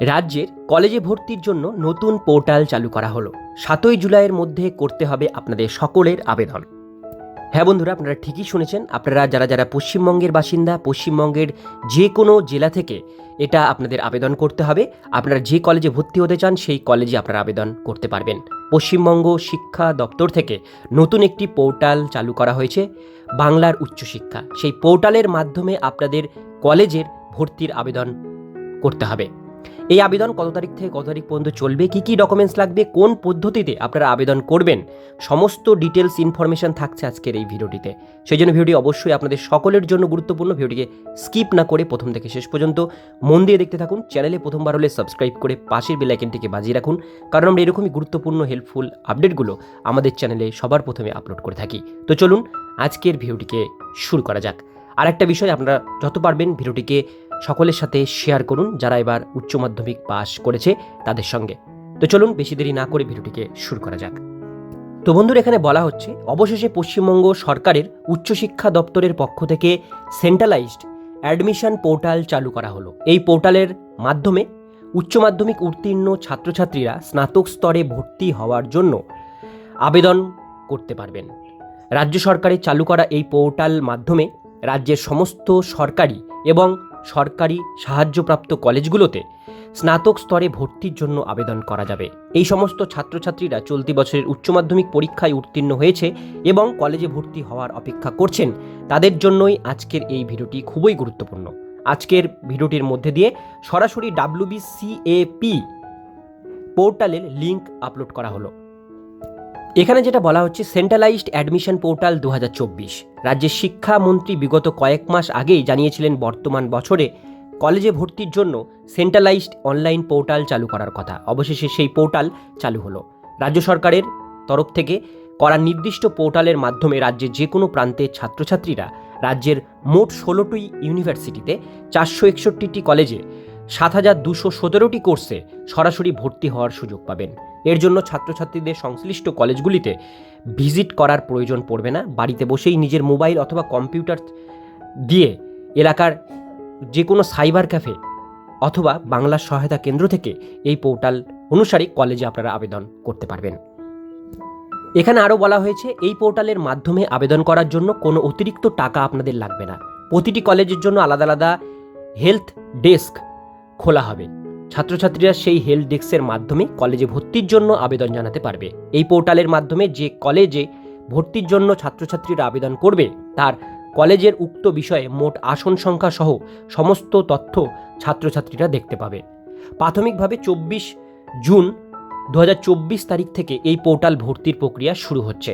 রাজ্যের কলেজে ভর্তির জন্য নতুন পোর্টাল চালু করা হলো। সাতই জুলাইয়ের মধ্যে করতে হবে আপনাদের সকলের আবেদন। হ্যাঁ বন্ধুরা, আপনারা ঠিকই শুনেছেন, আপনারা যারা যারা পশ্চিমবঙ্গের বাসিন্দা, পশ্চিমবঙ্গের যে কোনো জেলা থেকে এটা আপনাদের আবেদন করতে হবে। আপনারা যে কলেজে ভর্তি হতে চান, সেই কলেজে আপনারা আবেদন করতে পারবেন। পশ্চিমবঙ্গ শিক্ষা দপ্তর থেকে নতুন একটি পোর্টাল চালু করা হয়েছে, বাংলার উচ্চশিক্ষা সেই পোর্টালের মাধ্যমে আপনাদের কলেজের ভর্তির আবেদন করতে হবে। এই আবেদন কত তারিখ থেকে কত তারিখ পর্যন্ত চলবে? কি কি ডকুমেন্টস লাগবে? কোন পদ্ধতিতে আপনারা আবেদন করবেন? সমস্ত ডিটেলস ইনফরমেশন থাকছে আজকের এই ভিডিওটিতে। সেই জন্য ভিডিওটি অবশ্যই আপনাদের সকলের জন্য গুরুত্বপূর্ণ। ভিডিওটিকে স্কিপ না করে প্রথম থেকে শেষ পর্যন্ত মন দিয়ে দেখতে থাকুন। চ্যানেলে প্রথমবার হলে সাবস্ক্রাইব করে পাশের বেল আইকনটিকে বাজিয়ে রাখুন। কারণ আমরা এরকমই গুরুত্বপূর্ণ হেল্পফুল আপডেটগুলো আমাদের চ্যানেলে সবার প্রথমে আপলোড করে থাকি। তো চলুন আজকের ভিডিওটিকে শুরু করা যাক। আর একটা বিষয় আপনারা যত পারবেন ভিডিওটিকে সকলের সাথে শেয়ার করুন যারা এবার উচ্চ মাধ্যমিক পাশ করেছে তাদের সঙ্গে। তো চলুন বেশি দেরি না করে ভিডিওটিকে শুরু করা যাক। তো বন্ধুরা, এখানে বলা হচ্ছে, অবশেষে পশ্চিমবঙ্গ সরকারের উচ্চশিক্ষা দপ্তরের পক্ষ থেকে সেন্ট্রালাইজড অ্যাডমিশন পোর্টাল চালু করা হলো। এই পোর্টালের মাধ্যমে উচ্চ মাধ্যমিক উত্তীর্ণ ছাত্রছাত্রীরা স্নাতক স্তরে ভর্তি হওয়ার জন্য আবেদন করতে পারবেন। রাজ্য সরকারের চালু করা এই পোর্টাল মাধ্যমে রাজ্যের সমস্ত সরকারি এবং সরকারি সাহায্যপ্রাপ্ত কলেজগুলোতে স্নাতক স্তরে ভর্তির জন্য আবেদন করা যাবে। এই সমস্ত ছাত্রছাত্রীরা চলতি বছরের উচ্চ মাধ্যমিক পরীক্ষায় উত্তীর্ণ হয়েছে এবং কলেজে ভর্তি হওয়ার অপেক্ষা করছেন। তাদের জন্যই আজকের এই ভিডিওটি খুবই গুরুত্বপূর্ণ। আজকের ভিডিওটির মধ্যে দিয়ে সরাসরি ডাব্লিউবিসিএপি পোর্টালের লিংক আপলোড করা হলো। এখানে যেটা বলা হচ্ছে সেন্ট্রালাইজড অ্যাডমিশন পোর্টাল দু হাজার চব্বিশ। রাজ্যের শিক্ষামন্ত্রী বিগত কয়েক মাস আগেই জানিয়েছিলেন বর্তমান বছরে কলেজে ভর্তির জন্য সেন্ট্রালাইজড অনলাইন পোর্টাল চালু করার কথা। অবশেষে সেই পোর্টাল চালু হলো। রাজ্য সরকারের তরফ থেকে করা নির্দিষ্ট পোর্টালের মাধ্যমে রাজ্যের যে কোনো প্রান্তের ছাত্রছাত্রীরা রাজ্যের মোট ষোলোটি ইউনিভার্সিটিতে চারশো একষট্টিটি কলেজে সাত হাজার দুশো সতেরোটি কোর্সে সরাসরি ভর্তি হওয়ার সুযোগ পাবেন। এর জন্য ছাত্রছাত্রীদের সংশ্লিষ্ট কলেজগুলিতে ভিজিট করার প্রয়োজন পড়বে না। বাড়িতে বসেই নিজের মোবাইল অথবা কম্পিউটার দিয়ে এলাকার যে কোনো সাইবার ক্যাফে অথবা বাংলা সহায়তা কেন্দ্র থেকে এই পোর্টাল অনুসারে কলেজে আপনারা আবেদন করতে পারবেন। এখানে আরও বলা হয়েছে, এই পোর্টালের মাধ্যমে আবেদন করার জন্য কোনো অতিরিক্ত টাকা আপনাদের লাগবে না। প্রতিটি কলেজের জন্য আলাদা আলাদা হেলথ ডেস্ক খোলা হবে। ছাত্রছাত্রীরা সেই হেলথ ডেস্কের মাধ্যমে কলেজে ভর্তির জন্য আবেদন জানাতে পারবে। এই পোর্টালের মাধ্যমে যে কলেজে ভর্তির জন্য ছাত্রছাত্রীরা আবেদন করবে, তার কলেজের উক্ত বিষয়ে মোট আসন সংখ্যা সহ সমস্ত তথ্য ছাত্রছাত্রীরা দেখতে পাবে। প্রাথমিকভাবে চব্বিশ জুন দু হাজার চব্বিশ তারিখ থেকে এই পোর্টাল ভর্তির প্রক্রিয়া শুরু হচ্ছে।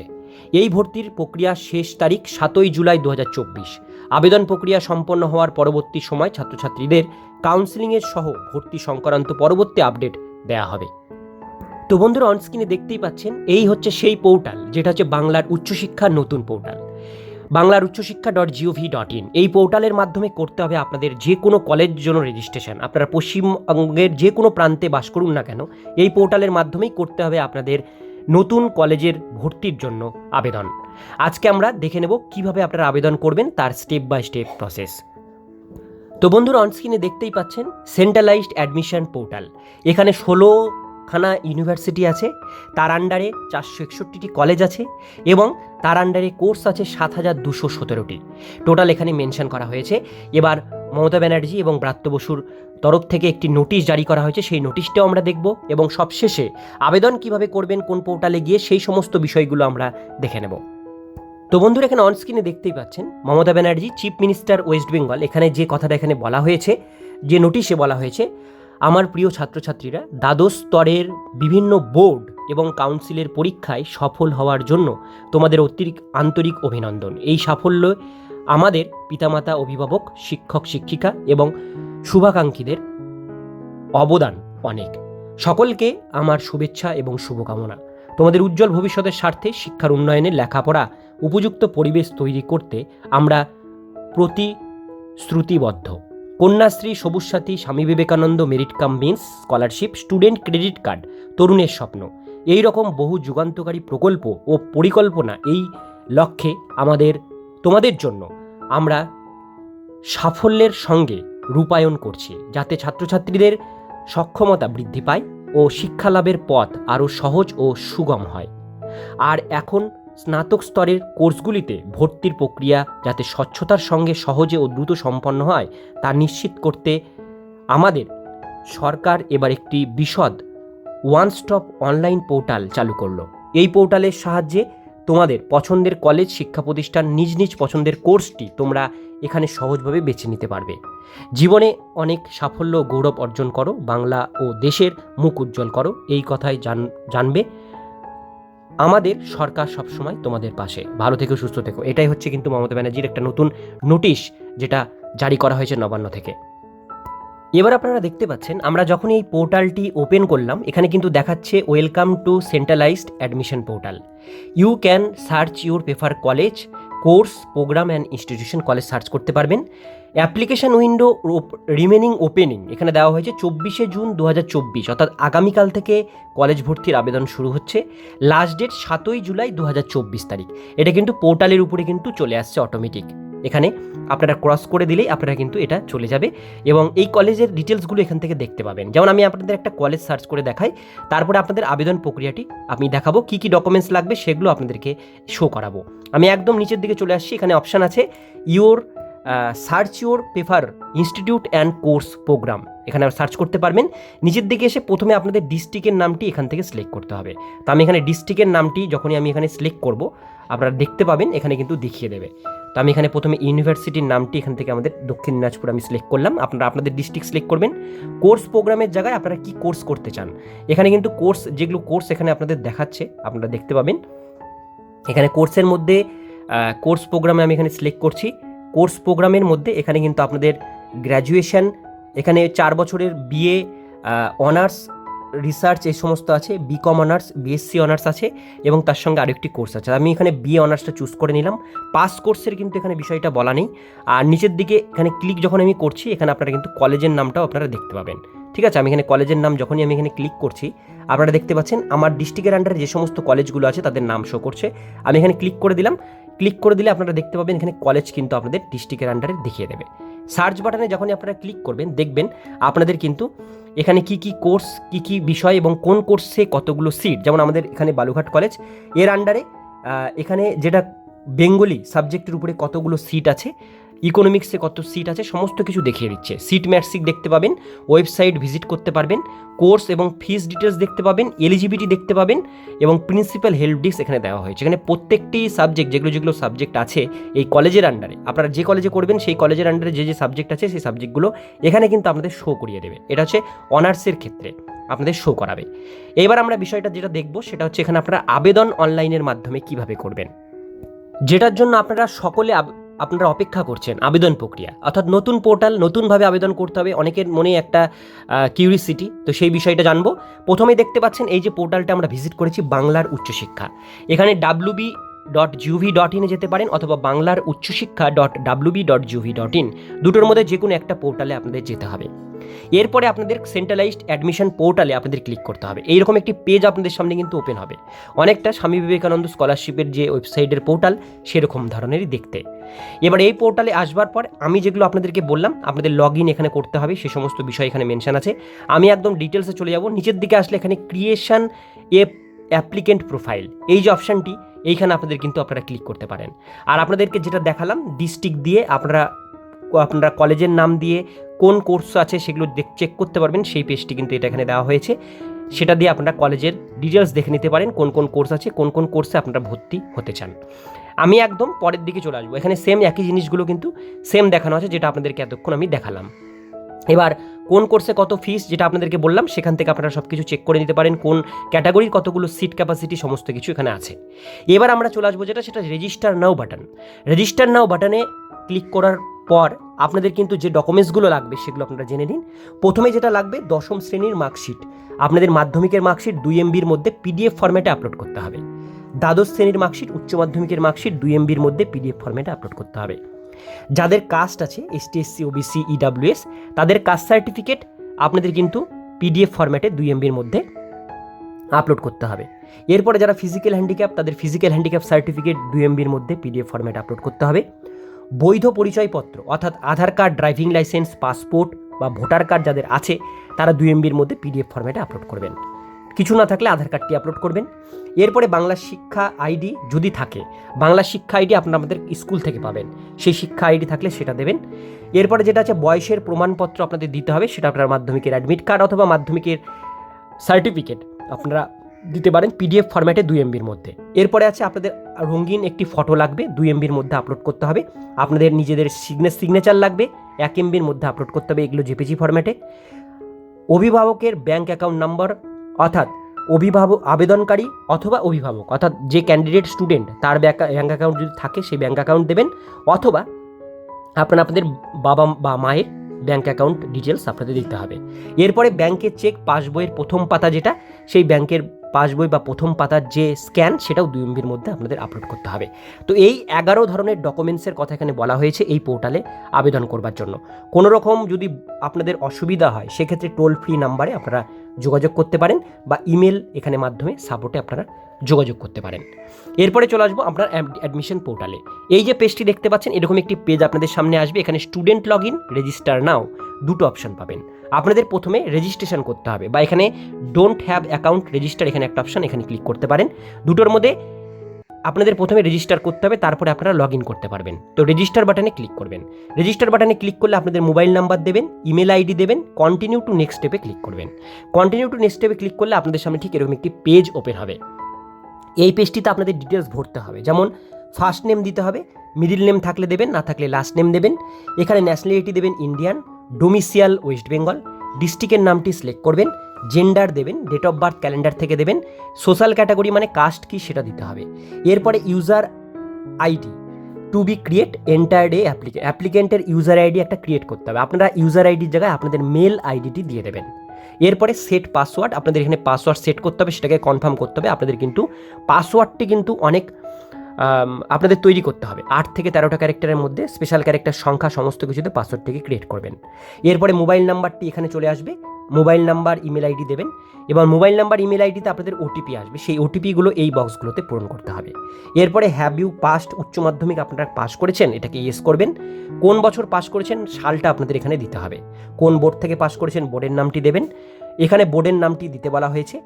এই ভর্তির প্রক্রিয়া শেষ তারিখ সাতই জুলাই দু হাজার চব্বিশ। আবেদন প্রক্রিয়া সম্পন্ন হওয়ার পরবর্তী সময় ছাত্রছাত্রীদের কাউন্সিলিংয়ের সহ ভর্তি সংক্রান্ত পরবর্তী আপডেট দেওয়া হবে। তো বন্ধুরা অনস্ক্রিনে দেখতেই পাচ্ছেন, এই হচ্ছে সেই পোর্টাল, যেটা হচ্ছে বাংলার উচ্চশিক্ষার নতুন পোর্টাল। বাংলার উচ্চশিক্ষা ডট জিওভি ডট ইন এই পোর্টালের মাধ্যমে করতে হবে আপনাদের যে কোনো কলেজ জন্য রেজিস্ট্রেশন আপনারা পশ্চিমবঙ্গের যে কোনো প্রান্তে বাস করুন না কেন, এই পোর্টালের মাধ্যমেই করতে হবে আপনাদের নতুন কলেজের ভর্তির জন্য আবেদন। আজকে আমরা দেখে নেব কীভাবে আপনারা আবেদন করবেন, তার স্টেপ বাই স্টেপ প্রসেস তো বন্ধুরা অনস্ক্রিনে দেখতেই পাচ্ছেন সেন্ট্রালাইজড অ্যাডমিশন পোর্টাল এখানে ষোলো খানা ইউনিভার্সিটি আছে, তার আন্ডারে চারশো একষট্টিটি কলেজ আছে এবং তার আন্ডারে কোর্স আছে সাত হাজার দুশো সতেরোটি। টোটাল এখানে মেনশন করা হয়েছে। এবার মমতা ব্যানার্জি এবং ব্রাত্য বসুর তরফ থেকে একটি নোটিশ জারি করা হয়েছে, সেই নোটিশটাও আমরা দেখব এবং সবশেষে আবেদন কীভাবে করবেন, কোন পোর্টালে গিয়ে সেই সমস্ত বিষয়গুলো আমরা দেখে নেব। তো বন্ধুরা এখানে অনস্ক্রিনে দেখতেই পাচ্ছেন Mamata Banerjee chief minister West Bengal এখানে যে কথাটা এখানে বলা হয়েছে, যে নোটিশে বলা হয়েছে, আমার প্রিয় ছাত্রছাত্রীরা, দ্বাদশ স্তরের বিভিন্ন বোর্ড এবং কাউন্সিলের পরীক্ষায় সফল হওয়ার জন্য তোমাদের অতিরিক্ত আন্তরিক অভিনন্দন। এই সাফল্য আমাদের পিতামাতা, অভিভাবক, শিক্ষক, শিক্ষিকা এবং শুভাকাঙ্ক্ষীদের অবদান অনেক। সকলকে আমার শুভেচ্ছা এবং শুভকামনা। তোমাদের উজ্জ্বল ভবিষ্যতের স্বার্থে শিক্ষার উন্নয়নে লেখাপড়া উপযুক্ত পরিবেশ তৈরি করতে আমরা প্রতিশ্রুতিবদ্ধ। Kanyashree Sabooj Sathi Swami Vivekananda merit cum means, scholarship, student credit card, তরুণের স্বপ্ন। এই রকম বহু যুগান্তকারী প্রকল্প ও পরিকল্পনা এই লক্ষ্যে আমাদের, তোমাদের জন্য আমরা সাফল্যের সঙ্গে রূপায়ণ করছি, যাতে ছাত্রছাত্রীদের সক্ষমতা বৃদ্ধি পায় ও শিক্ষালাভের পথ আরও সহজ ও সুগম হয়। আর এখন স্নাতক স্তরের কোর্সগুলিতে ভর্তির প্রক্রিয়া যাতে স্বচ্ছতার সঙ্গে সহজে ও দ্রুত সম্পন্ন হয়, তা নিশ্চিত করতে আমাদের সরকার এবার একটি বিশদ ওয়ান স্টপ অনলাইন পোর্টাল চালু করল। এই পোর্টালের সাহায্যে তোমাদের পছন্দের কলেজ, শিক্ষা প্রতিষ্ঠান, নিজ নিজ পছন্দের কোর্সটি তোমরা এখানে সহজভাবে বেছে নিতে পারবে। জীবনে অনেক সাফল্য গৌরব অর্জন করো, বাংলা ও দেশের মুখ উজ্জ্বল করো, এই কথাই জান, জানবে আমাদের সরকার সবসময় তোমাদের পাশে। ভালো থেকো, সুস্থ থেকো। এটাই হচ্ছে কিন্তু মমতা ব্যানার্জির একটা নতুন নোটিশ, যেটা জারি করা হয়েছে নবান্ন থেকে। এবার আপনারা দেখতে পাচ্ছেন, আমরা যখন এই পোর্টালটি ওপেন করলাম, এখানে কিন্তু দেখাচ্ছে welcome to centralised admission portal. You can search your paper college, course, programme and institution college search করতে পারবেন। অ্যাপ্লিকেশন উইন্ডো রিমেনিং ওপেনিং, এখানে দেওয়া হয়েছে চব্বিশে জুন দু হাজার চব্বিশ, অর্থাৎ আগামীকাল থেকে কলেজ ভর্তির আবেদন শুরু হচ্ছে। লাস্ট ডেট সাতই জুলাই দু হাজার চব্বিশ তারিখ। এটা কিন্তু পোর্টালের উপরে কিন্তু চলে আসছে অটোমেটিক। এখানে আপনারা ক্রস করে দিলেই আপনারা কিন্তু এটা চলে যাবে এবং এই কলেজের ডিটেলসগুলো এখান থেকে দেখতে পাবেন। যেমন আমি আপনাদের একটা কলেজ সার্চ করে দেখাই, তারপরে আপনাদের আবেদন প্রক্রিয়াটি আমি দেখাবো, কী কী ডকুমেন্টস লাগবে সেগুলো আপনাদেরকে শো করাবো। আমি একদম নিচের দিকে চলে আসছি, এখানে অপশান আছে, your search your paper institute and course programme এখানে সার্চ করতে পারবেন। নিচের দিকে এসে প্রথমে আপনাদের ডিস্ট্রিক্টের নামটি এখান থেকে সিলেক্ট করতে হবে। তো আমি এখানে ডিস্ট্রিক্টের নামটি যখনই আমি এখানে সিলেক্ট করব, আপনারা দেখতে পাবেন, এখানে কিন্তু দেখিয়ে দেবে। তো আমি এখানে প্রথমে ইউনিভার্সিটির নামটি এখান থেকে আমাদের দক্ষিণ দিনাজপুর আমি সিলেক্ট করলাম। আপনারা, আপনাদের ডিস্ট্রিক্ট সিলেক্ট করবেন। কোর্স প্রোগ্রামের জায়গায় আপনারা কি কোর্স করতে চান? এখানে কিন্তু কোর্স যেগুলো কোর্স এখানে আপনাদের দেখাচ্ছে, আপনারা দেখতে পাবেন। এখানে কোর্সের মধ্যে কোর্স প্রোগ্রামে আমি এখানে সিলেক্ট করছি। কোর্স প্রোগ্রামের মধ্যে এখানে কিন্তু আপনাদের গ্র্যাজুয়েশন, এখানে চার বছরের বিএ অনার্স রিসার্চ এই সমস্ত আছে, বিকম অনার্স, বিএসসি অনার্স আছে এবং তার সঙ্গে আরেকটি কোর্স আছে। আমি এখানে বিএ অনার্সটা চুজ করে নিলাম। পাস কোর্সের কিন্তু এখানে বিষয়টা বলা নেই। আর নিচের দিকে এখানে ক্লিক যখন আমি করছি, এখানে আপনারা কিন্তু কলেজের নামটাও আপনারা দেখতে পাবেন। ঠিক আছে? আমি এখানে কলেজের নাম যখনই আমি এখানে ক্লিক করছি, আপনারা দেখতে পাচ্ছেন আমার ডিস্ট্রিক্টের আন্ডারে যে সমস্ত কলেজগুলো আছে তাদের নাম শো করছে। আমি এখানে ক্লিক করে দিলাম। ক্লিক করে দিলে আপনারা দেখতে পাবেন এখানে কলেজ কিন্তু আপনাদের ডিস্ট্রিক্টের আন্ডারে দেখিয়ে দেবে। সার্চ বাটনে যখনই আপনারা ক্লিক করবেন, দেখবেন আপনাদের কিন্তু এখানে কি কি কোর্স কি কি বিষয় এবং কোন কোর্সে কতগুলো সিট যেমন আমাদের এখানে বালুঘাট কলেজের আন্ডারে এখানে যেটা বেঙ্গলি সাবজেক্টের উপরে কতগুলো সিট আছে ইকোনমিক্সে কত সিট আছে, সমস্ত কিছু দেখিয়ে দিচ্ছে। সিট ম্যাটসিক দেখতে পাবেন ওয়েবসাইট ভিজিট করতে পারবেন কোর্স এবং ফিস ডিটেলস দেখতে পাবেন এলিজিবিলিটি দেখতে পাবেন এবং প্রিন্সিপাল হেল্প ডিস্ক এখানে দেওয়া হয়েছে। এখানে প্রত্যেকটি সাবজেক্ট যেগুলো যেগুলো সাবজেক্ট আছে, এই কলেজের আন্ডারে আপনারা যে কলেজে করবেন, সেই কলেজের আন্ডারে যে যে সাবজেক্ট আছে, সেই সাবজেক্টগুলো এখানে কিন্তু আপনাদের শো করিয়ে দেবে। এটা হচ্ছে অনার্সের ক্ষেত্রে আপনাদের শো করাবে। এবার আমরা বিষয়টা যেটা দেখব, সেটা হচ্ছে এখানে আপনারা আবেদন অনলাইনের মাধ্যমে কীভাবে করবেন। যেটার জন্য আপনারা সকলে আপনারা অপেক্ষা করছেন আবেদন প্রক্রিয়া। অর্থাৎ নতুন পোর্টাল, নতুনভাবে আবেদন করতে হবে। অনেকের মনে একটা কিউরিসিটি তো সেই বিষয়টা জানব। প্রথমে দেখতে পাচ্ছেন এই যে পোর্টালটা আমরা ভিজিট করেছি বাংলার উচ্চশিক্ষা। এখানে ডাব্লুবি ডট জিউভি ডট ইনে যেতে পারেন অথবা বাংলার উচ্চশিক্ষা dot WB dot gov dot in দুটোর মধ্যে যে কোনো একটা পোর্টালে আপনাদের যেতে হবে। এরপরে আপনাদের সেন্ট্রালাইজড অ্যাডমিশন পোর্টালে আপনাদের ক্লিক করতে হবে। এইরকম একটি পেজ আপনাদের সামনে কিন্তু ওপেন হবে। অনেকটা স্বামী বিবেকানন্দ স্কলারশিপের যে ওয়েবসাইটের পোর্টাল সেরকম ধরনেরই দেখতে। এবার এই পোর্টালে আসবার পর আমি যেগুলো আপনাদেরকে বললাম, আপনাদের লগ ইন এখানে করতে হবে, সে সমস্ত বিষয় এখানে মেনশন আছে। আমি একদম ডিটেলসে চলে যাব। নিচের দিকে আসলে এখানে ক্রিয়েশন এ অ্যাপ্লিকেন্ট প্রোফাইল এই যে অপশানটি এইখানে আপনাদের কিন্তু আপনারা ক্লিক করতে পারেন। আর আপনাদেরকে যেটা দেখালাম ডিস্ট্রিক্ট দিয়ে আপনারা আপনারা কলেজের নাম দিয়ে কোন কোর্স আছে সেগুলো চেক করতে পারবেন। সেই পেজটি কিন্তু এটা এখানে দেওয়া হয়েছে। সেটা দিয়ে আপনারা কলেজের ডিটেলস দেখে নিতে পারেন, কোন কোন কোর্স আছে, কোন কোন কোর্সে আপনারা ভর্তি হতে চান। আমি একদম পরের দিকে চলে আসব। এখানে সেম একই জিনিসগুলো কিন্তু সেম দেখানো আছে, যেটা আপনাদেরকে এতক্ষণ আমি দেখালাম। এবার কোন কোর্সে কত ফিস যেটা আপনাদেরকে বললাম, সেখান থেকে আপনারা সব কিছু চেক করে নিতে পারেন, কোন ক্যাটাগরির কতগুলো সিট ক্যাপাসিটি সমস্ত কিছু এখানে আছে। এবার আমরা চলে আসব যেটা, সেটা register now button register now বাটনে ক্লিক করার পর আপনাদের কিন্তু যে ডকুমেন্টসগুলো লাগবে, সেগুলো আপনারা জেনে নিন। প্রথমে যেটা লাগবে, দশম শ্রেণির মার্কশিট আপনাদের মাধ্যমিকের মার্কশিট দুই এমবির মধ্যে পিডিএফ ফরম্যাটে আপলোড করতে হবে। দ্বাদশ শ্রেণির মার্কশিট উচ্চ মাধ্যমিকের মার্কশিট দুই এমবির মধ্যে পিডিএফ ফরম্যাটে আপলোড করতে হবে। যাদের কাস্ট আছে এসটি এসসি ওবিসি ইডাব্লিউএস তাদের কাস্ট সার্টিফিকেট আপনাদের কিন্তু পিডিএফ ফরম্যাটে দুই এমবির মধ্যে আপলোড করতে হবে। এরপরে যারা ফিজিক্যাল হ্যান্ডিক্যাপ তাদের ফিজিক্যাল হ্যান্ডিক্যাপ সার্টিফিকেট দুই এমবির মধ্যে পিডিএফ ফরম্যাটে আপলোড করতে হবে। বৈধ পরিচয়পত্র, অর্থাৎ Aadhaar card driving licence passport বা ভোটার কার্ড যাদের আছে, তারা দুই এমবির মধ্যে পিডিএফ ফরম্যাটে আপলোড করবেন। কিছু না থাকলে আধার কার্ডটি আপলোড করবেন। এরপরে বাংলা শিক্ষা আইডি যদি থাকে, বাংলা শিক্ষা আইডি আপনারা আমাদের স্কুল থেকে পাবেন। সেই শিক্ষা আইডি থাকলে সেটা দেবেন। এরপরে যেটা আছে, বয়সের প্রমাণপত্র আপনাদের দিতে হবে, সেটা আপনার মাধ্যমিকের অ্যাডমিট কার্ড অথবা মাধ্যমিকের সার্টিফিকেট আপনারা দিতে পারেন পিডিএফ ফরম্যাটে দুই এমবির মধ্যে। এরপরে আছে আপনাদের রঙিন একটি ফটো লাগবে, দুই এমবির মধ্যে আপলোড করতে হবে। আপনাদের নিজেদের সিগনে সিগনেচার লাগবে, এক এমবির মধ্যে আপলোড করতে হবে এগুলো জেপিজি ফরম্যাটে অভিভাবকের ব্যাঙ্ক অ্যাকাউন্ট নাম্বার অর্থাৎ অভিভাবক, আবেদনকারী অথবা অভিভাবক, অর্থাৎ যে ক্যান্ডিডেট স্টুডেন্ট তার ব্যাঙ্ক অ্যাকাউন্ট যদি থাকে সেই ব্যাঙ্ক অ্যাকাউন্ট দেবেন অথবা আপনার, আপনাদের বাবা বা মায়ের ব্যাঙ্ক অ্যাকাউন্ট ডিটেলস আপনাদের দিতে হবে। এরপরে ব্যাংকের চেক পাসবইয়ের প্রথম পাতা যেটা, সেই ব্যাংকের পাসবই বা প্রথম পাতার যে স্ক্যান, সেটাও দুই এমবির মধ্যে আপনাদের আপলোড করতে হবে। তো এই এগারো ধরনের ডকুমেন্টসের কথা এখানে বলা হয়েছে এই পোর্টালে আবেদন করবার জন্য। কোনো রকম যদি আপনাদের অসুবিধা হয়, সেক্ষেত্রে টোল ফ্রি নাম্বারে আপনারা যোগাযোগ করতে পারেন বা ইমেল এখানে মাধ্যমে সাপোর্টে আপনারা যোগাযোগ করতে পারেন। এরপরে চলে আসব আপনার অ্যাডমিশন পোর্টালে এই যে পেজটি দেখতে পাচ্ছেন, এরকম একটি পেজ আপনাদের সামনে আসবে। এখানে student log in register now দুটো অপশন পাবেন। আপনাদের প্রথমে রেজিস্ট্রেশন করতে হবে বা এখানে ডোন্ট হ্যাভ অ্যাকাউন্ট রেজিস্টার এখানে একটা অপশন এখানে ক্লিক করতে পারেন। দুটোর মধ্যে আপনাদের প্রথমে রেজিস্টার করতে হবে, তারপরে আপনারা লগ ইন করতে পারবেন। তো রেজিস্টার বাটনে ক্লিক করবেন। রেজিস্টার বাটনে ক্লিক করলে আপনাদের মোবাইল নাম্বার দেবেন ইমেল আইডি দেবেন কন্টিনিউ টু নেক্সট স্টেপে ক্লিক করবেন। কন্টিনিউ টু নেক্সট স্টেপে ক্লিক করলে আপনাদের সামনে ঠিক এরকম একটি পেজ ওপেন হবে। এই পেজটিতে আপনাদের ডিটেলস ভরতে হবে। যেমন ফার্স্ট নেম দিতে হবে মিডিল নেম থাকলে দেবেন, না থাকলে লাস্ট নেম দেবেন। এখানে ন্যাশনালিটি দেবেন ইন্ডিয়ান ডোমিসিয়াল ওয়েস্ট বেঙ্গল ডিস্ট্রিক্টের নামটি সিলেক্ট করবেন জেন্ডার দেবেন ডেট অফ বার্থ ক্যালেন্ডার থেকে দেবেন সোশ্যাল ক্যাটাগরি মানে কাস্ট কি সেটা দিতে হবে। এরপরে user ID to be create entire the অ্যাপ্লিকে অ্যাপ্লিকেন্টের ইউজার আইডি একটা ক্রিয়েট করতে হবে। আপনারা ইউজার আইডির জায়গায় আপনাদের মেল আইডিটি দিয়ে দেবেন। এরপরে সেট পাসওয়ার্ড আপনাদের এখানে পাসওয়ার্ড সেট করতে হবে, সেটাকে কনফার্ম করতে হবে। আপনাদের কিন্তু পাসওয়ার্ডটি কিন্তু অনেক আপনাদের তৈরি করতে হবে। আট থেকে তেরোটা ক্যারেক্টারের মধ্যে স্পেশাল ক্যারেক্টার সংখ্যা সমস্ত কিছুতে পাসওয়ার্ড থেকে ক্রিয়েট করবেন। এরপরে মোবাইল নাম্বারটি এখানে চলে আসবে। মোবাইল নাম্বার ইমেল আইডি দেবেন। এবং মোবাইল নাম্বার ইমেল আইডিতে আপনাদের ওটিপি আসবে। সেই ওটিপিগুলো এই বক্সগুলোতে পূরণ করতে হবে। এরপরে হ্যাভ ইউ পাস্ট উচ্চ মাধ্যমিক আপনারা পাস করেছেন, এটাকে ইয়েস করবেন। কোন বছর পাস করেছেন, সালটা আপনাদের এখানে দিতে হবে। কোন বোর্ড থেকে পাস করেছেন বোর্ডের নামটি দেবেন। এখানে বোর্ডের নামটি দিতে বলা হয়েছে।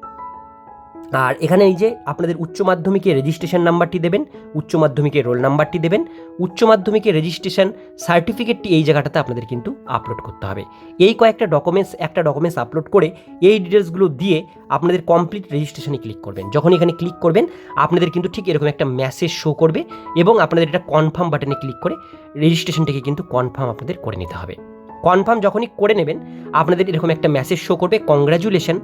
আর এখানে এই যে আপনাদের উচ্চ মাধ্যমিকের রেজিস্ট্রেশন নাম্বারটি দেবেন, উচ্চ মাধ্যমিকের রোল নাম্বারটি দেবেন, উচ্চ মাধ্যমিকের রেজিস্ট্রেশন সার্টিফিকেটটি এই জায়গাটাতে আপনাদের কিন্তু আপলোড করতে হবে। এই কয়েকটা ডকুমেন্টস একটা ডকুমেন্টস আপলোড করে এই ডিটেলসগুলো দিয়ে আপনাদের কমপ্লিট রেজিস্ট্রেশনে ক্লিক করবেন। যখন এখানে ক্লিক করবেন, আপনাদের কিন্তু ঠিক এরকম একটা মেসেজ শো করবে এবং আপনাদের এটা কনফার্ম বাটনে ক্লিক করে রেজিস্ট্রেশনটাকে কিন্তু কনফার্ম আপনাদের করে নিতে হবে। কনফার্ম যখনই করে নেবেন, আপনাদের এরকম একটা মেসেজ শো করবে কংগ্রাচুলেশন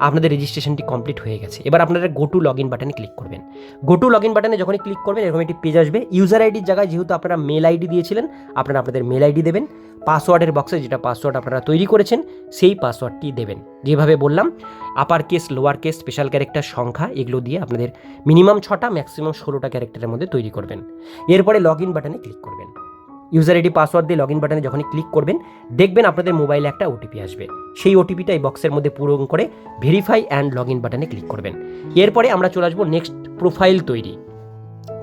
আপনাদের রেজিস্ট্রেশনটি কমপ্লিট হয়ে গেছে। এবার আপনারা গো টু লগ ইন বাটনে ক্লিক করবেন। গো টু লগ ইন বাটনে যখনই ক্লিক করবেন, এরকম একটি পেজ আসবে। ইউজার আইডির জায়গায় যেহেতু আপনারা মেল আইডি দিয়েছিলেন, আপনারা আপনাদের মেল আইডি দেবেন। পাসওয়ার্ডের বক্সে যেটা পাসওয়ার্ড আপনারা তৈরি করেছেন, সেই পাসওয়ার্ডটি দেবেন। যেভাবে বললাম upper case lower case special character সংখ্যা, এগুলো দিয়ে আপনাদের মিনিমাম ছটা ম্যাক্সিমাম ষোলোটা ক্যারেক্টারের মধ্যে তৈরি করবেন। এরপরে লগ ইন বাটনে ক্লিক করবেন। ইউজার আইডি, পাসওয়ার্ড দিয়ে লগ ইন বাটনে যখনই ক্লিক করবেন, দেখবেন আপনাদের মোবাইলে একটা ওটিপি আসবে। সেই ওটিপিটা এই বক্সের মধ্যে পূরণ করে ভেরিফাই অ্যান্ড লগ ইন বাটনে ক্লিক করবেন। এরপরে আমরা চলে আসব নেক্সট প্রোফাইল তৈরি।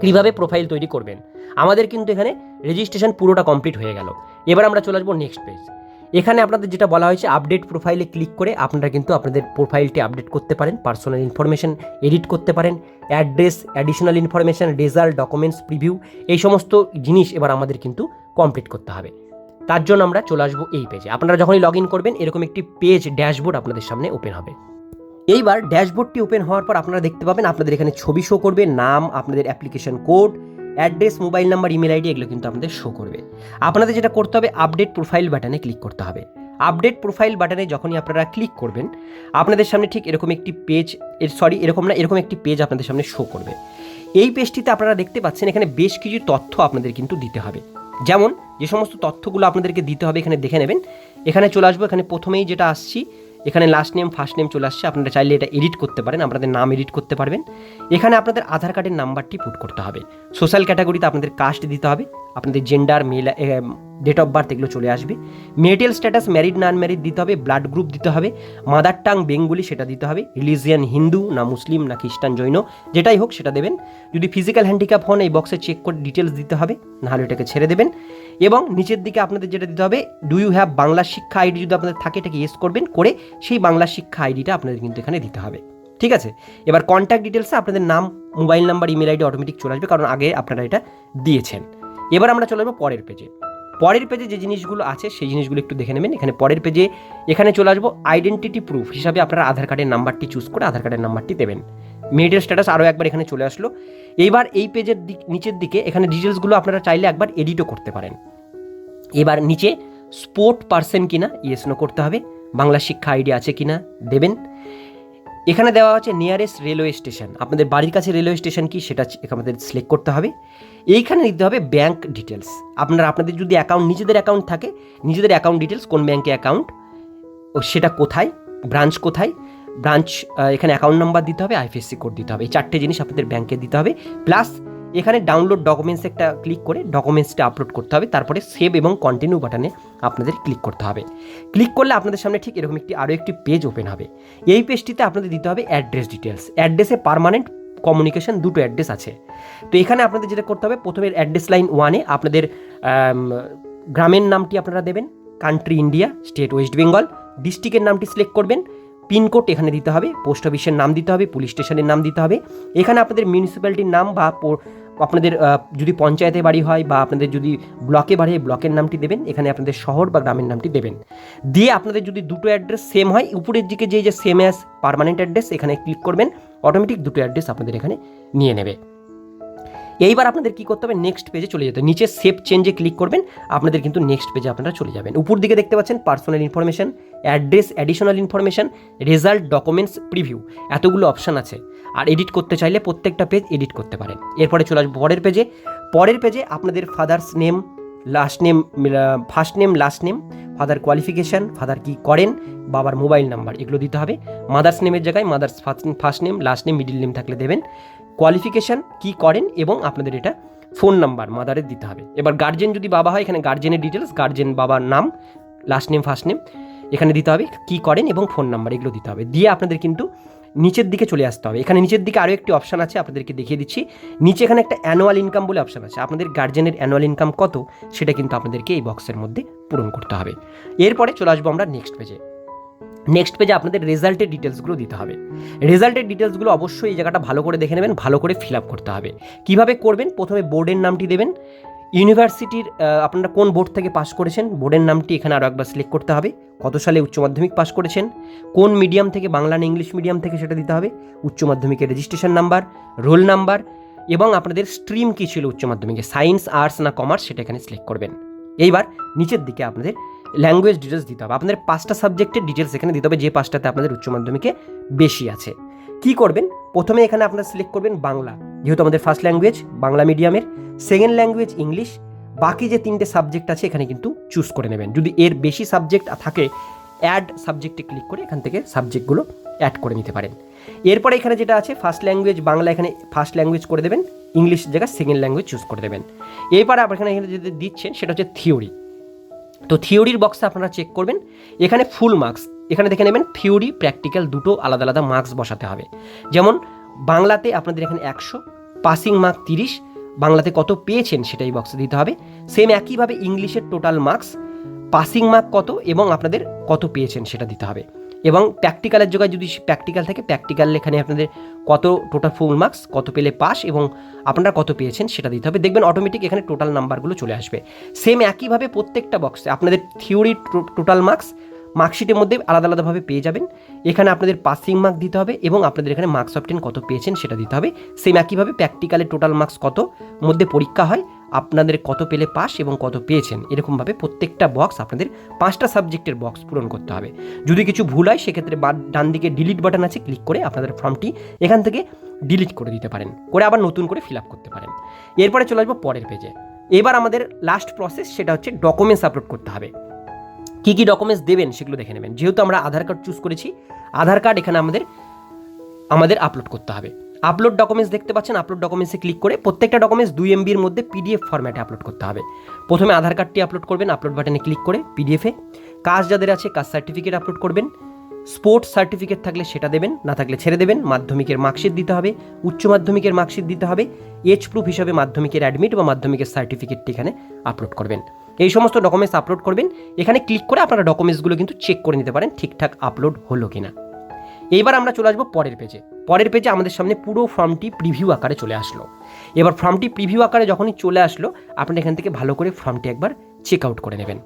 কীভাবে প্রোফাইল তৈরি করবেন? আমাদের কিন্তু এখানে রেজিস্ট্রেশন পুরোটা কমপ্লিট হয়ে গেল। এবার আমরা চলে আসব নেক্সট পেজ এখানে আপনাদের যেটা বলা হয়েছে আপডেট প্রোফাইলে ক্লিক করে আপনারা কিন্তু আপনাদের প্রোফাইলটি আপডেট করতে পারেন পার্সোনাল ইনফরমেশন এডিট করতে পারেন address additional information result documents preview এই সমস্ত জিনিস এবার আমাদের কিন্তু কমপ্লিট করতে হবে। তার জন্য আমরা চলে আসব এই পেজে আপনারা যখনই লগ ইন করবেন, এরকম একটি পেজ ড্যাশবোর্ড আপনাদের সামনে ওপেন হবে। এইবার ড্যাশবোর্ডটি ওপেন হওয়ার পর আপনারা দেখতে পাবেন, আপনাদের এখানে ছবি শো করবে, নাম, আপনাদের application code address, mobile number, email ID এগুলো কিন্তু আপনাদের শো করবে। আপনাদের যেটা করতে হবে আপডেট প্রোফাইল বাটনে ক্লিক করতে হবে। আপডেট প্রোফাইল বাটনে যখনই আপনারা ক্লিক করবেন, আপনাদের সামনে ঠিক এরকম একটি পেজ এর সরি এরকম না, এরকম একটি পেজ আপনাদের সামনে শো করবে। এই পেজটিতে আপনারা দেখতে পাচ্ছেন এখানে বেশ কিছু তথ্য আপনাদের কিন্তু দিতে হবে। যেমন, যে সমস্ত তথ্যগুলো আপনাদেরকে দিতে হবে, এখানে দেখে নেবেন। এখানে চলে আসব, এখানে প্রথমেই যেটা আসছি এখানে লাস্ট নেম ফার্স্ট নেম চলে আসছে। আপনারা চাইলে এটা এডিট করতে পারেন, আপনাদের নাম এডিট করতে পারবেন। এখানে আপনাদের আধার কার্ডের নাম্বারটি পুট করতে হবে। সোশ্যাল ক্যাটাগরিতে আপনাদের কাস্ট দিতে হবে। আপনাদের gender male date of birth এগুলো চলে আসবে। মেরিটাল স্ট্যাটাস ম্যারিড না আনম্যারিড দিতে হবে ব্লাড গ্রুপ দিতে হবে। মাদার টাং বেঙ্গলি সেটা দিতে হবে। রিলিজিয়ান হিন্দু না মুসলিম না খ্রিস্টান জৈন, যেটাই হোক সেটা দেবেন। যদি ফিজিক্যাল হ্যান্ডিক্যাপ হন, এই বক্সে চেক করে ডিটেলস দিতে হবে। নাহলে এটাকে ছেড়ে দেবেন। এবং নিচের দিকে আপনাদের যেটা দিতে হবে ডু ইউ হ্যাভ বাংলা শিক্ষা আইডি যদি আপনাদের থাকে, এটাকে ইয়েস করবেন করে সেই বাংলা শিক্ষা আইডিটা আপনাদের কিন্তু এখানে দিতে হবে। ঠিক আছে? এবার কন্ট্যাক্ট ডিটেলসে আপনাদের নাম mobile number email ID automatic চলে আসবে, কারণ আগে আপনারা এটা দিয়েছেন। এবার আমরা চলে যাব পরের পেজে পরের পেজে যে জিনিসগুলো আছে, সেই জিনিসগুলো একটু দেখে নেবেন। এখানে পরের পেজে এখানে চলে আসব আইডেন্টিটি প্রুফ হিসাবে আপনারা আধার কার্ডের নাম্বারটি চুজ করে আধার কার্ডের নাম্বারটি দেবেন। মেরিটের স্ট্যাটাস আরও একবার এখানে চলে আসলো। এইবার এই পেজের দিক, নিচের দিকে এখানে ডিটেলসগুলো আপনারা চাইলে একবার এডিটও করতে পারেন। এবার নিচে স্পোর্ট পার্সন কিনা, ইয়েস নো করতে হবে। বাংলা শিক্ষা আইডি আছে কিনা, দেবেন। এখানে দেওয়া আছে নিয়ারেস্ট রেলওয়ে স্টেশন আপনাদের বাড়ির কাছে রেলওয়ে স্টেশন কি, সেটা আমাদের সিলেক্ট করতে হবে। এইখানে দিতে হবে ব্যাংক ডিটেলস আপনারা, আপনাদের যদি অ্যাকাউন্ট নিজেদের অ্যাকাউন্ট থাকে, নিজেদের অ্যাকাউন্ট ডিটেলস কোন ব্যাংকে অ্যাকাউন্ট ও সেটা কোথায় ব্রাঞ্চ কোথায় ব্রাঞ্চ এখানে অ্যাকাউন্ট নাম্বার দিতে হবে আইএফএসসি কোড দিতে হবে। এই চারটে জিনিস আপনাদের ব্যাংকে দিতে হবে। প্লাস এখানে ডাউনলোড ডকুমেন্টস একটা ক্লিক করে ডকুমেন্টসটা আপলোড করতে হবে। তারপরে সেভ এবং কন্টিনিউ বাটনে আপনাদের ক্লিক করতে হবে। ক্লিক করলে আপনাদের সামনে ঠিক এরকম একটি, আরও একটি পেজ ওপেন হবে। এই পেজটিতে আপনাদের দিতে হবে অ্যাড্রেস ডিটেলস অ্যাড্রেসে পারমানেন্ট কমিউনিকেশন দুটো অ্যাড্রেস আছে। তো এখানে আপনাদের যেটা করতে হবে, প্রথমে অ্যাড্রেস লাইন ওয়ানে আপনাদের গ্রামের নামটি আপনারা দেবেন। Country India state West Bengal ডিস্ট্রিক্টের নামটি সিলেক্ট করবেন। পিনকোড এখানে দিতে হবে, পোস্ট অফিসের নাম দিতে হবে, পুলিশ স্টেশনের নাম দিতে হবে। এখানে আপনাদের মিউনিসিপ্যালিটির নাম বা আপনাদের যদি পঞ্চায়েতে বাড়ি হয় বা আপনাদের যদি ব্লকে বাড়ি হয়, ব্লকের নামটি দেবেন, এখানে আপনাদের শহর বা গ্রামের নামটি দেবেন। দিয়ে আপনাদের যদি দুটো অ্যাড্রেস সেম হয়, উপরের দিকে যে যে সেম অ্যাস পারমানেন্ট অ্যাড্রেস এখানে ক্লিক করবেন অটোমেটিক দুটো অ্যাড্রেস আপনাদের এখানে নিয়ে নেবে। এইবার আপনাদের কি করতে হবে? নেক্সট পেজে চলে যেতে নিচে সেভ চেঞ্জে ক্লিক করবেন। আপনাদের কিন্তু নেক্সট পেজে আপনারা চলে যাবেন। উপর দিকে দেখতে পাচ্ছেন personal information address additional information result documents preview এতগুলো অপশান আছে। আর এডিট করতে চাইলে প্রত্যেকটা পেজ এডিট করতে পারেন। এরপরে চলে আসব পরের পেজে পরের পেজে আপনাদের father's name last name first name last name father qualification father কি করেন, বাবার মোবাইল নাম্বার এগুলো দিতে হবে। মাদার্স নেমের জায়গায় mother's first name last name middle name থাকলে দেবেন। কোয়ালিফিকেশান কি করেন এবং আপনাদের এটা ফোন নাম্বার মাদারের দিতে হবে। এবার গার্জেন যদি বাবা হয়, এখানে গার্জেনের ডিটেলস গার্জেন বাবার নাম লাস্ট নেম ফার্স্ট নেম এখানে দিতে হবে কি করেন এবং ফোন নাম্বার এগুলো দিতে হবে। দিয়ে আপনাদের কিন্তু নিচের দিকে চলে আসতে হবে। এখানে নিচের দিকে আরও একটি অপশান আছে, আপনাদেরকে দেখিয়ে দিচ্ছি। নিচে এখানে একটা অ্যানুয়াল ইনকাম বলে অপশান আছে। আপনাদের গার্জেনের অ্যানুয়াল ইনকাম কত, সেটা কিন্তু আপনাদেরকে এই বক্সের মধ্যে পূরণ করতে হবে। এরপরে চলে আসব আমরা নেক্সট পেজে নেক্সট পেজে আপনাদের রেজাল্টের ডিটেলসগুলো দিতে হবে। রেজাল্টের ডিটেলসগুলো অবশ্যই এই জায়গাটা ভালো করে দেখে নেবেন, ভালো করে ফিল আপ করতে হবে। কীভাবে করবেন? প্রথমে বোর্ডের নামটি দেবেন। ইউনিভার্সিটির আপনারা কোন বোর্ড থেকে পাস করেছেন? বোর্ডের নামটি এখানে আরও একবার সিলেক্ট করতে হবে। কত সালে উচ্চ মাধ্যমিক পাস করেছেন? কোন মিডিয়াম থেকে, বাংলা না ইংলিশ মিডিয়াম থেকে সেটা দিতে হবে? উচ্চ মাধ্যমিকের রেজিস্ট্রেশন নাম্বার রোল নাম্বার এবং আপনাদের স্ট্রিম কী ছিল উচ্চ মাধ্যমিকে? সায়েন্স আর্টস না কমার্স সেটা এখানে সিলেক্ট করবেন। এইবার নিচের দিকে আপনাদের ল্যাঙ্গুয়েজ ডিটেলস দিতে হবে। আপনাদের পাঁচটা সাবজেক্টের ডিটেলস এখানে দিতে হবে, যে পাঁচটাতে আপনাদের উচ্চ মাধ্যমিকে বেশি আছে। কি করবেন? প্রথমে এখানে আপনারা সিলেক্ট করবেন বাংলা। যেহেতু আমাদের ফার্স্ট ল্যাঙ্গুয়েজ বাংলা মিডিয়ামের সেকেন্ড ল্যাঙ্গুয়েজ ইংলিশ বাকি যে তিনটে সাবজেক্ট আছে, এখানে কিন্তু চুজ করে নেবেন। যদি এর বেশি সাবজেক্ট থাকে অ্যাড সাবজেক্টে ক্লিক করে এখান থেকে সাবজেক্টগুলো অ্যাড করে নিতে পারেন। এরপরে এখানে যেটা আছে ফার্স্ট ল্যাঙ্গুয়েজ বাংলা এখানে ফার্স্ট ল্যাঙ্গুয়েজ করে দেবেন। ইংলিশ জায়গায় সেকেন্ড ল্যাঙ্গুয়েজ চুজ করে দেবেন। এরপরে আপনার এখানে যেটা দিচ্ছেন, সেটা হচ্ছে থিওরি তো থিওরির বক্সে আপনারা চেক করবেন। এখানে ফুল মার্কস এখানে দেখে নেবেন থিওরি প্র্যাকটিক্যাল দুটো আলাদা আলাদা মার্কস বসাতে হবে। যেমন, বাংলাতে আপনাদের এখানে একশো পাসিং মার্ক তিরিশ, বাংলাতে কত পেয়েছেন সেটাই বক্সে দিতে হবে। সেম একইভাবে ইংলিশের টোটাল মার্কস পাসিং মার্ক কত এবং আপনাদের কত পেয়েছেন সেটা দিতে হবে। এবং প্র্যাকটিক্যালের জায়গায় যদি প্র্যাকটিক্যাল থাকে প্র্যাকটিক্যাল এখানে আপনাদের কত টোটাল ফুল মার্কস কত পেলে পাস এবং আপনারা কত পেয়েছেন সেটা দিতে হবে। দেখবেন অটোমেটিক এখানে টোটাল নাম্বারগুলো চলে আসবে। সেম একইভাবে প্রত্যেকটা বক্সে আপনাদের থিওরি টোটাল মার্কস মার্কশিটের মধ্যে আলাদা আলাদাভাবে পেয়ে যাবেন। এখানে আপনাদের পাসিং মার্ক দিতে হবে এবং আপনাদের এখানে মার্কস অফ টেন কত পেয়েছেন সেটা দিতে হবে। সেম একইভাবে প্র্যাকটিক্যালে টোটাল মার্কস কত, মধ্যে পরীক্ষা হয় আপনাদের কত পেলে পাস এবং কত পেয়েছেন, এরকমভাবে প্রত্যেকটা বক্স আপনাদের পাঁচটা সাবজেক্টের বক্স পূরণ করতে হবে। যদি কিছু ভুল হয়, সেক্ষেত্রে ডান দিকে ডিলিট বাটন আছে ক্লিক করে আপনাদের ফর্মটি এখান থেকে ডিলিট করে দিতে পারেন, করে আবার নতুন করে ফিল আপ করতে পারেন। এরপরে চলে আসব পরের পেজে এবার আমাদের লাস্ট প্রসেস সেটা হচ্ছে ডকুমেন্টস আপলোড করতে হবে। কী কী ডকুমেন্টস দেবেন, সেগুলো দেখে নেবেন। যেহেতু আমরা আধার কার্ড চুজ করেছি, আধার কার্ড এখানে আমাদের আমাদের আপলোড করতে হবে। আপলোড ডকুমেন্টস দেখতে পাচ্ছেন আপলোড ডকুমেন্টসে ক্লিক করে প্রত্যেকটা ডকুমেন্টস দুই এমবির মধ্যে পিডিএফ ফরম্যাটে আপলোড করতে হবে। প্রথমে আধার কার্ডটি আপলোড করবেন আপলোড বাটনে ক্লিক করে পিডিএফে কাজ যাদের আছে, কাজ সার্টিফিকেট আপলোড করবেন। স্পোর্টস সার্টিফিকেট থাকলে সেটা দেবেন, না থাকলে ছেড়ে দেবেন। মাধ্যমিকের মার্কশিট দিতে হবে, উচ্চ মাধ্যমিকের মার্কশিট দিতে হবে। এজ প্রুফ হিসাবে মাধ্যমিকের অ্যাডমিট বা মাধ্যমিকের সার্টিফিকেটটি এখানে আপলোড করবেন। এই সমস্ত ডকুমেন্টস আপলোড করবেন। এখানে ক্লিক করে আপনারা ডকুমেন্টসগুলো কিন্তু চেক করে নিতে পারেন, ঠিকঠাক আপলোড হলো কিনা। এইবার আমরা চলে আসব পরের পেজে পরের পেজে আমাদের সামনে পুরো ফর্মটি প্রিভিউ আকারে চলে আসলো। এবার ফর্মটি প্রিভিউ আকারে যখনই চলে আসলো আপনি এখান থেকে ভালো করে ফর্মটি একবার চেক আউট করে নেবেন।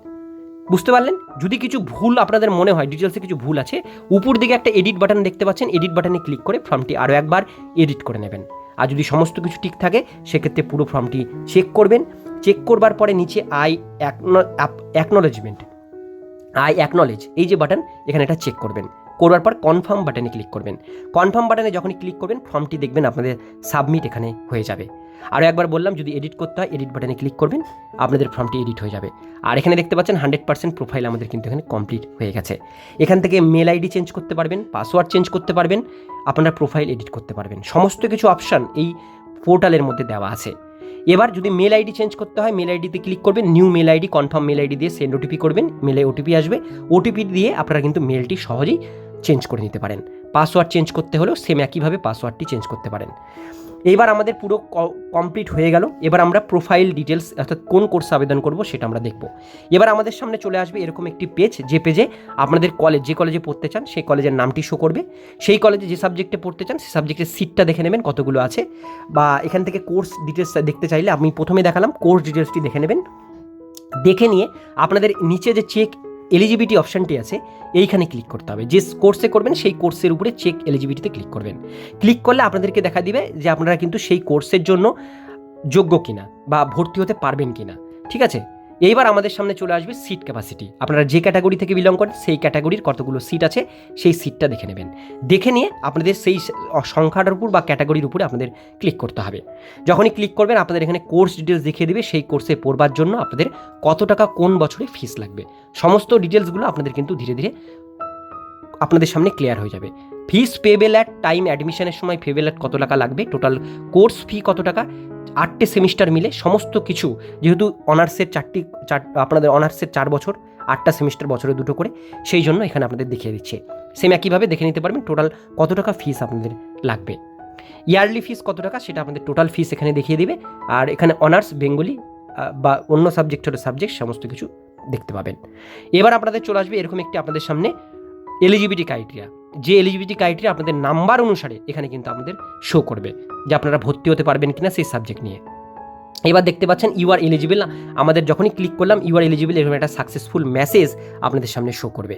বুঝতে পারলেন? যদি কিছু ভুল আপনাদের মনে হয় ডিটেলসে কিছু ভুল আছে, উপর দিকে একটা এডিট বাটন দেখতে পাচ্ছেন এডিট বাটনে ক্লিক করে ফর্মটি আরও একবার এডিট করে নেবেন। আর যদি সমস্ত কিছু ঠিক থাকে, সেক্ষেত্রে পুরো ফর্মটি চেক করবেন। চেক করবার পরে নিচে আই অ্যাকনোলেজমেন্ট আই অ্যাকনলেজ এই যে বাটন এখানে এটা চেক করবেন। করবার পর কনফার্ম বাটনে ক্লিক করবেন। কনফার্ম বাটনে যখনই ক্লিক করবেন ফর্মটি দেখবেন আপনাদের সাবমিট এখানে হয়ে যাবে। আরও একবার বললাম, যদি এডিট করতে হয় এডিট বাটনে ক্লিক করবেন, আপনাদের ফর্মটি এডিট হয়ে যাবে। আর এখানে দেখতে পাচ্ছেন হান্ড্রেড পার্সেন্ট প্রোফাইল আমাদের কিন্তু এখানে কমপ্লিট হয়ে গেছে। এখান থেকে মেল আইডি চেঞ্জ করতে পারবেন পাসওয়ার্ড চেঞ্জ করতে পারবেন, আপনারা প্রোফাইল এডিট করতে পারবেন। সমস্ত কিছু অপশান এই পোর্টালের মধ্যে দেওয়া আছে। এবার যদি মেল আইডি চেঞ্জ করতে হয় মেল আইডিতে ক্লিক করবেন new mail ID confirm mail ID দিয়ে সেন্ড ওটিপি করবেন মেলে ওটিপি আসবে। ওটিপি দিয়ে আপনারা কিন্তু মেলটি সহজেই চেঞ্জ করে নিতে পারেন। পাসওয়ার্ড চেঞ্জ করতে হলেও সেম একইভাবে পাসওয়ার্ডটি চেঞ্জ করতে পারেন। এইবার আমাদের পুরো কমপ্লিট হয়ে গেল। এবার আমরা প্রোফাইল ডিটেলস অর্থাৎ কোন কোর্সে আবেদন করব সেটা আমরা দেখব। এবার আমাদের সামনে চলে আসবে এরকম একটি পেজ যে পেজে আপনাদের কলেজ যে কলেজে পড়তে চান সেই কলেজের নামটি শো করবে। সেই কলেজে যে সাবজেক্টে পড়তে চান সেই সাবজেক্টের সিটটা দেখে নেবেন কতগুলো আছে। বা এখান থেকে কোর্স ডিটেলস দেখতে চাইলে আমি প্রথমে দেখালাম কোর্স ডিটেলসটি দেখে নেবেন। দেখে নিয়ে আপনাদের নিচে যে চেক এলিজিবিলিটি অপশানটি আছে, এইখানে ক্লিক করতে হবে। যে কোর্সে করবেন, সেই কোর্সের উপরে চেক এলিজিবিলিটিতে ক্লিক করবেন। ক্লিক করলে আপনাদেরকে দেখা দিবে যে আপনারা কিন্তু সেই কোর্সের জন্য যোগ্য কিনা বা ভর্তি হতে পারবেন কিনা। ঠিক আছে? এইবার আমাদের সামনে চলে আসবে সিট ক্যাপাসিটি আপনারা যে ক্যাটাগরি থেকে বিলং করেন, সেই ক্যাটাগরির কতগুলো সিট আছে, সেই সিটটা দেখে নেবেন। দেখে নিয়ে আপনাদের সেই সংখ্যাটার উপর বা ক্যাটাগরির উপরে আপনাদের ক্লিক করতে হবে। যখনই ক্লিক করবেন, আপনাদের এখানে কোর্স ডিটেলস দেখিয়ে দেবে, সেই কোর্সে পড়বার জন্য আপনাদের কত টাকা কোন বছরে ফিস লাগবে। সমস্ত ডিটেলসগুলো আপনাদের কিন্তু ধীরে ধীরে আপনাদের সামনে ক্লিয়ার হয়ে যাবে। ফিস পেবেল অ্যাট টাইম অ্যাডমিশনের সময় পেবেল অ্যাট কত টাকা লাগবে? টোটাল কোর্স ফি কত টাকা? আটটি সেমিস্টার মিলে সমস্ত কিছু, যেহেতু অনার্সের চারটি, চার, আপনাদের অনার্সের চার বছর, আটটা সেমিস্টার বছরে দুটো করে, সেই জন্য এখানে আপনাদের দেখিয়ে দিচ্ছে। সেম একইভাবে দেখে নিতে পারবেন টোটাল কত টাকা ফিস আপনাদের লাগবে। ইয়ারলি ফিস কত টাকা সেটা আপনাদের টোটাল ফিস এখানে দেখিয়ে দিবে, আর এখানে অনার্স বেঙ্গলি বা অন্য সাবজেক্ট সাবজেক্টের সাবজেক্ট সমস্ত কিছু দেখতে পাবেন। এবার আপনাদের চলে আসবে এরকম একটি আপনাদের সামনে এলিজিবিলিটি ক্রাইটেরিয়া যে এলিজিবিলিটি ক্রাইটেরিয়া আপনাদের নাম্বার অনুসারে এখানে কিন্তু আপনাদের শো করবে, যে আপনারা ভর্তি হতে পারবেন কিনা সেই সাবজেক্ট নিয়ে। এবার দেখতে পাচ্ছেন ইউ আর এলিজিবল আমাদের যখনই ক্লিক করলাম ইউ আর এলিজিবল এরকম একটা সাকসেসফুল মেসেজ আপনাদের সামনে শো করবে।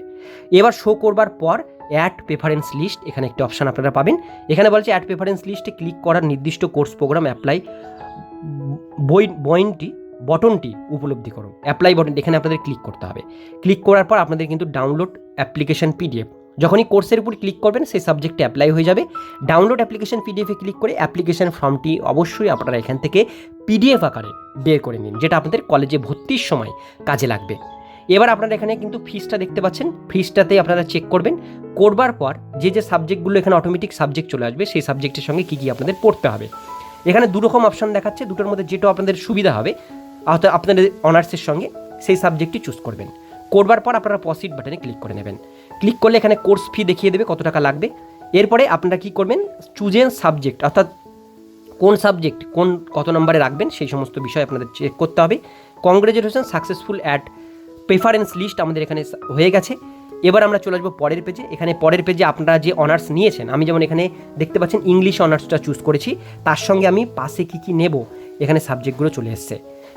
এবার শো করবার পর অ্যাড প্রেফারেন্স লিস্ট এখানে একটি অপশান আপনারা পাবেন। এখানে বলছে অ্যাড প্রেফারেন্স লিস্টে ক্লিক করার নির্দিষ্ট কোর্স প্রোগ্রাম অ্যাপ্লাই বই বইনটি বটনটি উপলব্ধি করুন। অ্যাপ্লাই বটন এখানে আপনাদের ক্লিক করতে হবে। ক্লিক করার পর আপনাদের কিন্তু ডাউনলোড অ্যাপ্লিকেশন পিডিএফ যখনই কোর্সের উপর ক্লিক করবেন, সেই সাবজেক্টে অ্যাপ্লাই হয়ে যাবে। ডাউনলোড অ্যাপ্লিকেশন পিডিএফে ক্লিক করে অ্যাপ্লিকেশন ফর্মটি অবশ্যই আপনারা এখান থেকে পিডিএফ আকারে বের করে নিন, যেটা আপনাদের কলেজে ভর্তির সময় কাজে লাগবে। এবার আপনারা এখানে কিন্তু ফিসটা দেখতে পাচ্ছেন। ফিসটাতে আপনারা চেক করবেন। করবার পর যে যে সাবজেক্টগুলো এখানে অটোমেটিক সাবজেক্ট চলে আসবে, সেই সাবজেক্টের সঙ্গে কী কী আপনাদের পড়তে হবে। এখানে দু রকম অপশান দেখাচ্ছে, দুটোর মধ্যে যেটা আপনাদের সুবিধা হবে আপনাদের অনার্সের সঙ্গে সেই সাবজেক্টটি চুজ করবেন। করবার পর আপনারা পসিট বাটনে ক্লিক করে নেবেন। ক্লিক করলে এখানে কোর্স ফি দেখিয়ে দেবে কত টাকা লাগবে। এরপরে আপনারা কি করবেন? চুজেন সাবজেক্ট অর্থাৎ কোন সাবজেক্ট কোন কত নম্বরে রাখবেন, সেই সমস্ত বিষয় আপনাদের চেক করতে হবে। Congratulation successful at preference list আমাদের এখানে হয়ে গেছে। এবার আমরা চলে আসব পরের পেজে এখানে পরের পেজে আপনারা যে অনার্স নিয়েছেন, আমি যেমন এখানে দেখতে পাচ্ছেন ইংলিশ অনার্সটা চুজ করেছি, তার সঙ্গে আমি পাশে কী কী নেব, এখানে সাবজেক্টগুলো চলে এসছে।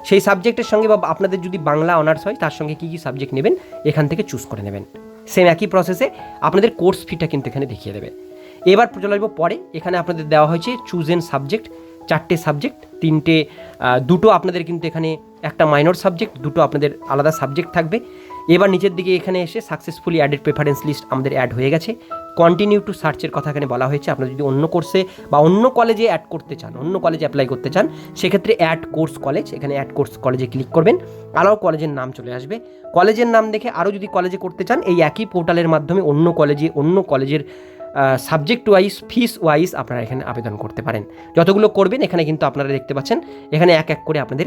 সেই সাবজেক্টের সঙ্গে বা আপনাদের যদি বাংলা অনার্স হয়, তার সঙ্গে কী কী সাবজেক্ট নেবেন, এখান থেকে চুজ করে নেবেন। সেম একই প্রসেসে আপনাদের কোর্স ফিটা কিন্তু এখানে দেখিয়ে দেবে। এবার চলে আসব পরে, এখানে আপনাদের দেওয়া হয়েছে চুজ এন সাবজেক্ট চারটে সাবজেক্ট তিনটে দুটো আপনাদের কিন্তু এখানে একটা মাইনর সাবজেক্ট দুটো আপনাদের আলাদা সাবজেক্ট থাকবে। এবার নিচের দিকে এখানে এসে সাকসেসফুলি অ্যাডেড প্রেফারেন্স লিস্ট আমাদের অ্যাড হয়ে গেছে। কন্টিনিউ টু সার্চের কথা এখানে বলা হয়েছে। আপনারা যদি অন্য কোর্সে বা অন্য কলেজে অ্যাড করতে চান, অন্য কলেজে অ্যাপ্লাই করতে চান, সেক্ষেত্রে অ্যাড কোর্স কলেজ এখানে অ্যাড কোর্স কলেজে ক্লিক করবেন। আলাও কলেজের নাম চলে আসবে। কলেজের নাম দেখে আরও যদি কলেজে করতে চান, এই একই পোর্টালের মাধ্যমে অন্য কলেজে অন্য কলেজের সাবজেক্ট ওয়াইজ ফিস ওয়াইজ আপনারা এখানে আবেদন করতে পারেন। যতগুলো করবেন, এখানে কিন্তু আপনারা দেখতে পাচ্ছেন, এখানে এক এক করে আপনাদের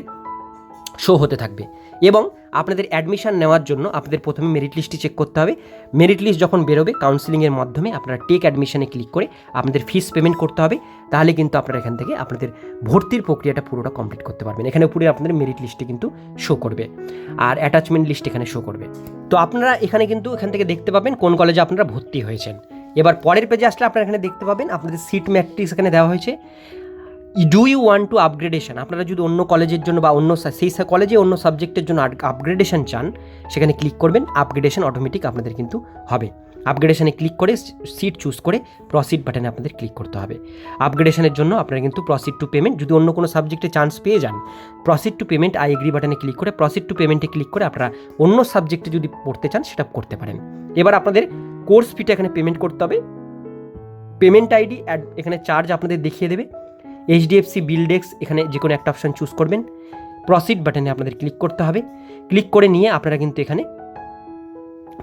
শো হতে থাকবে। এবং আপনাদের অ্যাডমিশান নেওয়ার জন্য আপনাদের প্রথমে মেরিট লিস্টটি চেক করতে হবে। মেরিট লিস্ট যখন বেরোবে কাউন্সিলিংয়ের মাধ্যমে আপনারা টেক অ্যাডমিশানে ক্লিক করে আপনাদের ফিস পেমেন্ট করতে হবে। তাহলে কিন্তু আপনারা এখান থেকে আপনাদের ভর্তির প্রক্রিয়াটা পুরোটা কমপ্লিট করতে পারবেন। এখানে উপরে আপনাদের মেরিট লিস্টে কিন্তু শো করবে। আর অ্যাটাচমেন্ট লিস্ট এখানে শো করবে। তো আপনারা এখানে কিন্তু এখান থেকে দেখতে পাবেন কোন কলেজে আপনারা ভর্তি হয়েছেন। এবার পরের পেজে আসলে আপনারা এখানে দেখতে পাবেন, আপনাদের সিট ম্যাট্রিক্স এখানে দেওয়া হয়েছে। Do you one two upgradation আপনারা যদি অন্য কলেজের জন্য বা অন্য সেই কলেজে অন্য সাবজেক্টের জন্য আপগ্রেডেশন চান, সেখানে ক্লিক করবেন আপগ্রেডেশন অটোমেটিক আপনাদের কিন্তু হবে। আপগ্রেডেশনে ক্লিক করে সিট চুজ করে প্রসিড বাটনে আপনাদের ক্লিক করতে হবে। আপগ্রেডেশনের জন্য আপনারা কিন্তু প্রসিড টু পেমেন্ট যদি অন্য কোনো সাবজেক্টে চান্স পেয়ে যান proceed to payment I agree বাটনে ক্লিক করে প্রসিড টু পেমেন্টে ক্লিক করে আপনারা অন্য সাবজেক্টে যদি পড়তে চান, সেটা করতে পারেন। এবার আপনাদের কোর্স ফিটা এখানে পেমেন্ট করতে হবে। পেমেন্ট আইডি অ্যাড এখানে চার্জ আপনাদের দেখিয়ে দেবে। এইচডিএফসি বিলডেক্স এখানে যে কোনো একটা অপশান চুজ করবেন। প্রসিড বাটনে আপনাদের ক্লিক করতে হবে। ক্লিক করে নিয়ে আপনারা কিন্তু এখানে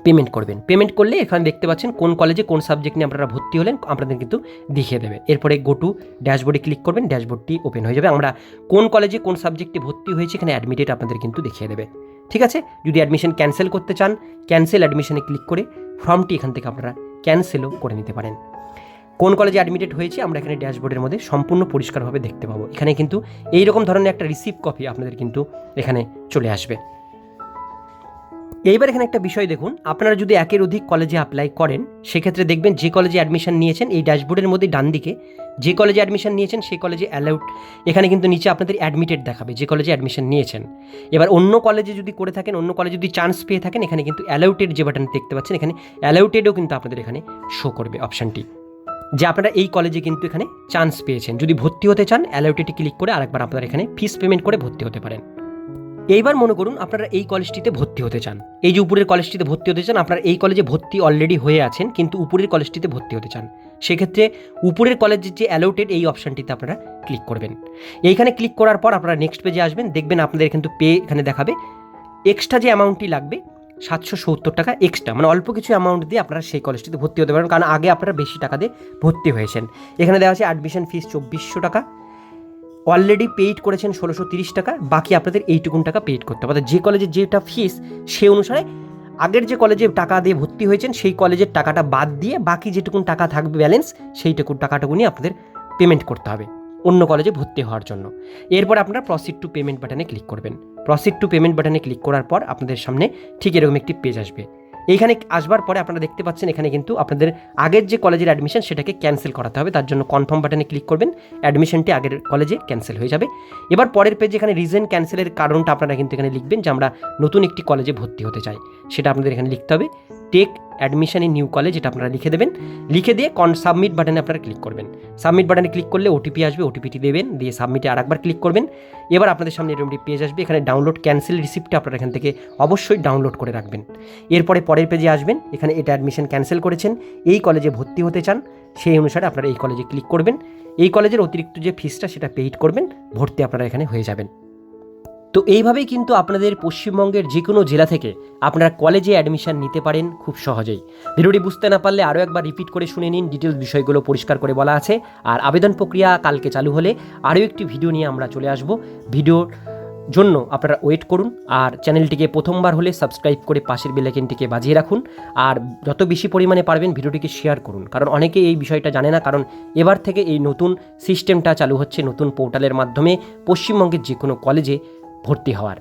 পেমেন্ট করবেন। পেমেন্ট করলে এখানে দেখতে পাচ্ছেন কোন কলেজে কোন সাবজেক্ট নিয়ে আপনারা ভর্তি হলেন, আপনাদের কিন্তু দেখিয়ে দেবে। এরপরে গো টু ড্যাশবোর্ডে ক্লিক করবেন ড্যাশবোর্ডটি ওপেন হয়ে যাবে। আমরা কোন কলেজে কোন সাবজেক্টে ভর্তি হয়েছে এখানে অ্যাডমিটেড আপনাদের কিন্তু দেখিয়ে দেবে। ঠিক আছে? যদি অ্যাডমিশন ক্যান্সেল করতে চান ক্যান্সেল অ্যাডমিশনে ক্লিক করে ফর্মটি এখান থেকে আপনারা ক্যান্সেলও করে নিতে পারেন। কোন কলেজে অ্যাডমিটেড হয়েছে, আমরা এখানে ড্যাশবোর্ডের মধ্যে সম্পূর্ণ পরিষ্কারভাবে দেখতে পাবো। এখানে কিন্তু এই রকম ধরনের একটা রিসিভ কপি আপনাদের কিন্তু এখানে চলে আসবে। এইবার এখানে একটা বিষয় দেখুন, আপনারা যদি একের অধিক কলেজে অ্যাপ্লাই করেন, সেক্ষেত্রে দেখবেন যে কলেজে অ্যাডমিশন নিয়েছেন, এই ড্যাশবোর্ডের মধ্যে ডান দিকে যে কলেজে অ্যাডমিশন নিয়েছেন, সেই কলেজে অ্যালাউড এখানে কিন্তু নিচে আপনাদের অ্যাডমিটেড দেখাবে যে কলেজে অ্যাডমিশন নিয়েছেন। এবার অন্য কলেজে যদি করে থাকেন, অন্য কলেজে যদি চান্স পেয়ে থাকেন, এখানে কিন্তু অ্যালাউটেড যে বাটন দেখতে পাচ্ছেন, এখানে অ্যালাউটেডও কিন্তু আপনাদের এখানে শো করবে অপশানটি যে আপনারা এই কলেজে কিন্তু এখানে চান্স পেয়েছেন। যদি ভর্তি হতে চান অ্যালাউটেডে ক্লিক করে আরেকবার আপনারা এখানে ফিস পেমেন্ট করে ভর্তি হতে পারেন। এইবার মনে করুন আপনারা এই কলেজটিতে ভর্তি হতে চান। এই যে উপরের কলেজটিতে ভর্তি হতে চান, আপনারা এই কলেজে ভর্তি অলরেডি হয়ে আছেন, কিন্তু উপরের কলেজটিতে ভর্তি হতে চান। সেক্ষেত্রে উপরের কলেজের যে অ্যালোটেড এই অপশানটিতে আপনারা ক্লিক করবেন। এইখানে ক্লিক করার পর আপনারা নেক্সট পেজে আসবেন, দেখবেন আপনাদের কিন্তু পে এখানে দেখাবে। এক্সট্রা যে অ্যামাউন্টটি লাগবে সাতশো সত্তর টাকা এক্সট্রা মানে অল্প কিছু অ্যামাউন্ট দিয়ে আপনারা সেই কলেজটিতে ভর্তি হতে পারেন। কারণ আগে আপনারা বেশি টাকা দিয়ে ভর্তি হয়েছেন। এখানে দেওয়া আছে অ্যাডমিশন ফিস চব্বিশশো টাকা। অলরেডি পেইড করেছেন ষোলোশো তিরিশ টাকা। বাকি আপনাদের এইটুকুন টাকা পেইড করতে হবে। অর্থাৎ যে কলেজে যেটা ফিস সে অনুসারে আগের যে কলেজে টাকা দিয়ে ভর্তি হয়েছেন, সেই কলেজের টাকাটা বাদ দিয়ে বাকি যেটুকুন টাকা থাকবে ব্যালেন্স সেইটুকুন টাকাটুকুনি আপনাদের পেমেন্ট করতে হবে। অন্য কলেজে ভর্তি হওয়ার জন্য। এরপর আপনারা প্রসিড টু পেমেন্ট বাটনে ক্লিক করবেন। প্রসিড টু পেমেন্ট বাটনে ক্লিক করার পর আপনাদের সামনে ঠিক এরকম একটি পেজ আসবে। এইখানে আসবার পরে আপনারা দেখতে পাচ্ছেন এখানে কিন্তু আপনাদের আগের যে কলেজের অ্যাডমিশন সেটাকে ক্যান্সেল করাতে হবে। তার জন্য কনফার্ম বাটনে ক্লিক করবেন। অ্যাডমিশনটি আগের কলেজে ক্যান্সেল হয়ে যাবে। এবার পরের পেজে এখানে রিজন ক্যান্সেলের কারণটা আপনারা কিন্তু এখানে লিখবেন যে আমরা নতুন একটি কলেজে ভর্তি হতে চাই। সেটা আপনাদের এখানে লিখতে হবে। Take admission in new college এটা আপনারা লিখে দেবেন। লিখে দিয়ে কন সাবমিট বাটনে আপনারা ক্লিক করবেন। সাবমিট বাটনে ক্লিক করলে ওটিপি আসবে ওটিপিটি দেবেন, দিয়ে সাবমিটে আরেকবার ক্লিক করবেন। এবার আপনাদের সামনে এরকম একটি পেজ আসবে, এখানে ডাউনলোড ক্যান্সেল রিসিপ্টটা আপনারা এখান থেকে অবশ্যই ডাউনলোড করে রাখবেন। এরপরে পরের পেজে আসবেন, এখানে এটা অ্যাডমিশন ক্যান্সেল করেছেন, এই কলেজে ভর্তি হতে চান, সেই অনুসারে আপনারা এই কলেজে ক্লিক করবেন। এই কলেজের অতিরিক্ত যে ফিসটা সেটা পেইড করবেন, ভর্তি আপনারা এখানে হয়ে যাবেন। তো এইভাবেই কিন্তু আপনাদের পশ্চিমবঙ্গের যে কোনো জেলা থেকে আপনারা কলেজে অ্যাডমিশান নিতে পারেন খুব সহজেই। ভিডিওটি বুঝতে না পারলে আরও একবার রিপিট করে শুনে নিন ডিটেলস বিষয়গুলো পরিষ্কার করে বলা আছে। আর আবেদন প্রক্রিয়া কালকে চালু হলে আরও একটি ভিডিও নিয়ে আমরা চলে আসব। ভিডিওর জন্য আপনারা ওয়েট করুন আর চ্যানেলটিকে প্রথমবার হলে সাবস্ক্রাইব করে পাশের বেলাইকেনটিকে বাজিয়ে রাখুন। আর যত বেশি পরিমাণে পারবেন ভিডিওটিকে শেয়ার করুন। কারণ অনেকে এই বিষয়টা জানে না, কারণ এবার থেকে এই নতুন সিস্টেমটা চালু হচ্ছে নতুন পোর্টালের মাধ্যমে পশ্চিমবঙ্গের যে কোনো কলেজে ভর্তি হওয়ার।